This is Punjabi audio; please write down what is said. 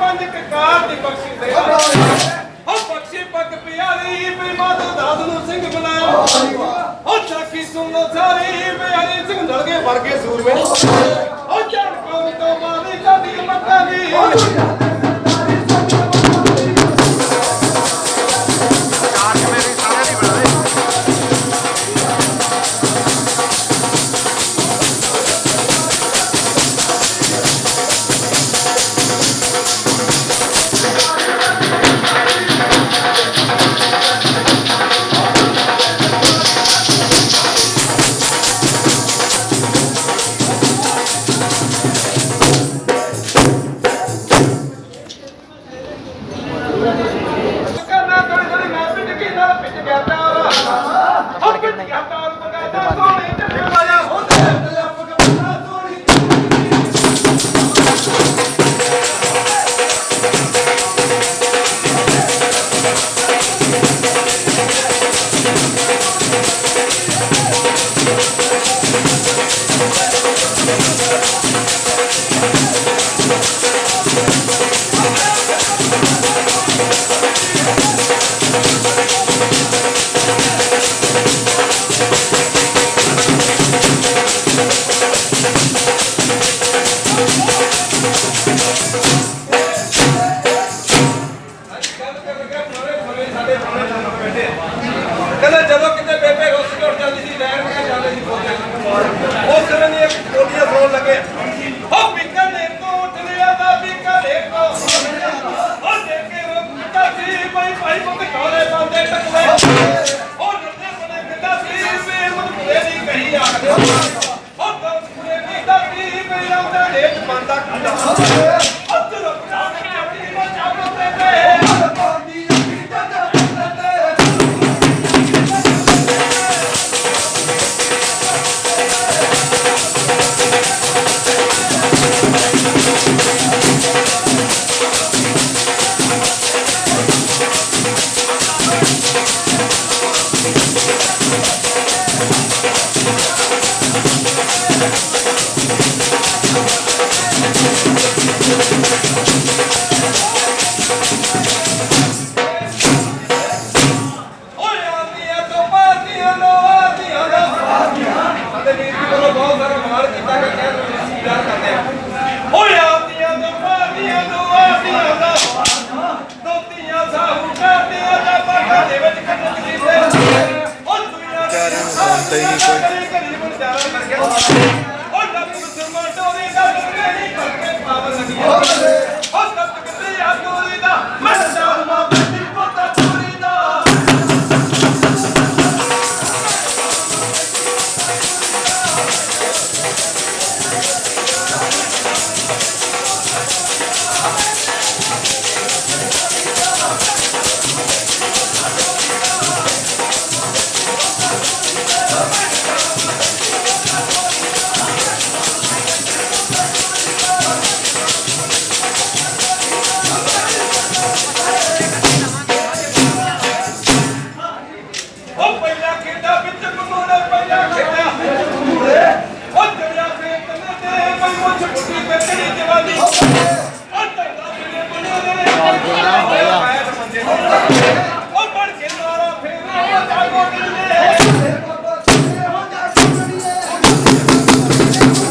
ਪੰਜ ਕਕਾਰ ਦੀ ਬਖਸ਼ੀ ਦੇ ਹੋ ਬਖਸ਼ੀ ਪੱਗ ਪਿਆਰੀ ਵੀ ਮਾਤਾ ਦਾਦ ਨੂੰ ਸਿੰਘ ਬਣਾਇਆ। ਹੋ ਚਾਕੀ ਸੁਣੋ ਸਾਰੀ ਵੀ ਸਿੰਘ ਨਲਗੇ ਵਰਗੇ ਸੂਰਮੇ। ਹੋ ਜਾਨ ਕੌਮ ਤੋਂ ਮਾਰੀ ਕਾਦੀ ਮੱਤਾ ਦੀ ਹੋ ਪਿੱਟ ਕਹਿੰਦਾ ਜਦੋਂ ਕਿਤੇ ਬੇਬੇ ਰੁੱਸ ਕੇ ਉੱਠ ਜਾਂਦੀ ਸੀ, ਲੈਣ ਕੇ ਜਾਂਦੇ ਸੀ ਬੋਲੇ ਉਸ ਸਮੇਂ ਦੀ ਇੱਕ ਬੋਲੀਆਂ ਸੁਣਨ ਲੱਗੇ ਹੋ ਬਿਕਨੇ ਤੋਂ ਉੱਠ ਲਿਆ ਦਾ ਬਿਕਨੇ ਤੋਂ ਹੋ ਦੇਖ ਕੇ ਉਹ ਕਿੱਦਾਂ ਸੀ, ਭਾਈ ਭਾਈ ਮੁੰਡੇ ਕੋਲੇ ਬੰਦੇ ਟਕਵੇ ਉਹ ਨੱਤੇ ਬਣੇ ਕਿੱਦਾਂ ਸੀ ਵੇ ਮੁੰਡੇ ਦੀ ਕਹੀ ਆਖਦੇ ਉਹ ਮੁੰਡੇ ਦੀ ਦਾਤੀ ਮੇਰਾ ਉਹਦਾ ਰੇਟ ਬੰਦਾ ਖੜਾ ਸਾਡੇ ਵੀਰ ਜੀ ਬਹੁਤ ਸਾਰਾ ਮਾਲ ਕੀਤਾ ਕਹਿ ਰਹੇ ਕਰਦੇ ਆ ਓਏ ਤੋਂ ਦਾ ਦੋਤੀਆਂ ਸਾਹੂ ਕਰਦੀਆਂ ਦਾ। ਦੇ ਵਿੱਚ ਕੱਟ ਦੁਨੀਆ ਕੋਈ। ਹੋਇਆ